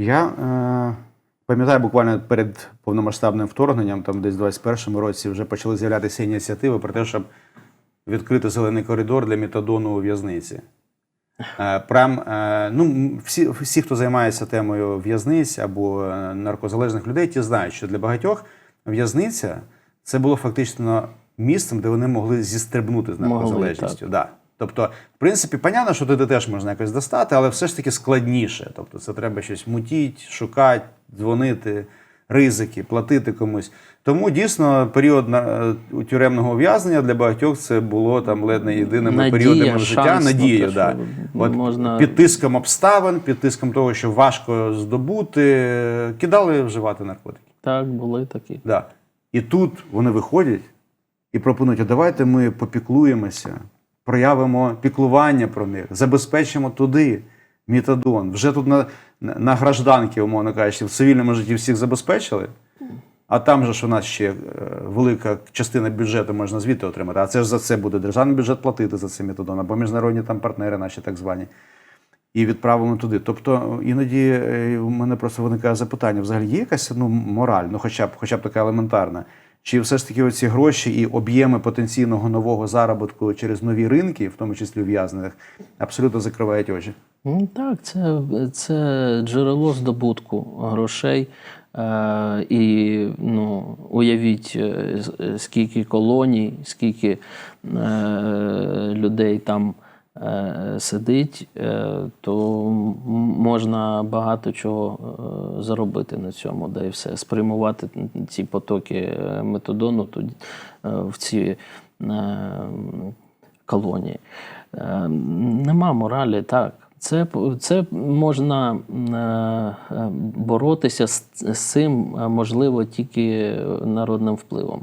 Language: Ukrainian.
Я е, пам'ятаю, буквально перед повномасштабним вторгненням, там десь в 21-му році, вже почали з'являтися ініціативи про те, щоб відкрити зелений коридор для метадону у в'язниці. Е, Прям, е, ну, всі, всі, хто займається темою в'язниць або е, наркозалежних людей, ті знають, що для багатьох в'язниця це було фактично місцем, де вони могли зістрибнути з Могли, наркозалежністю. Да. Тобто, в принципі, понятно, що туди теж можна якось достати, але все ж таки складніше. Тобто, це треба щось мутіть, шукати, дзвонити, ризики, платити комусь. Тому дійсно період на- е, тюремного ув'язнення для багатьох це було там ледь не єдиними Надія, періодами життя, шанс на надією. те, да. От можна- Під тиском обставин, під тиском того, що важко здобути, кидали вживати наркотики. Так, були такі. Да. І тут вони виходять і пропонують: а давайте ми попіклуємося, проявимо піклування про них, забезпечимо туди метадон. Вже тут на, на, гражданки, умовно кажучи, в цивільному житті всіх забезпечили. А там же ж у нас ще е, велика частина бюджету можна звідти отримати. А це ж за це буде державний бюджет платити за цей метадон, або міжнародні там партнери, наші так звані і відправимо туди. Тобто іноді е, у мене просто виникає запитання: взагалі є якась ну, мораль, ну хоча б, хоча б така елементарна. Чи все ж таки оці гроші і об'єми потенційного нового заробітку через нові ринки, в тому числі ув'язнених, абсолютно закривають очі? Ну, Так, це, це джерело здобутку грошей. Е, і ну, уявіть, е, скільки колоній, скільки е, людей там е, сидить, е, то можна багато чого е, заробити на цьому, да і все. Спрямувати ці потоки е, метадону тоді, е, в ці е, колонії. Е, Нема моралі, так. Це, це можна е, е, боротися з, цим, е, можливо, тільки народним впливом.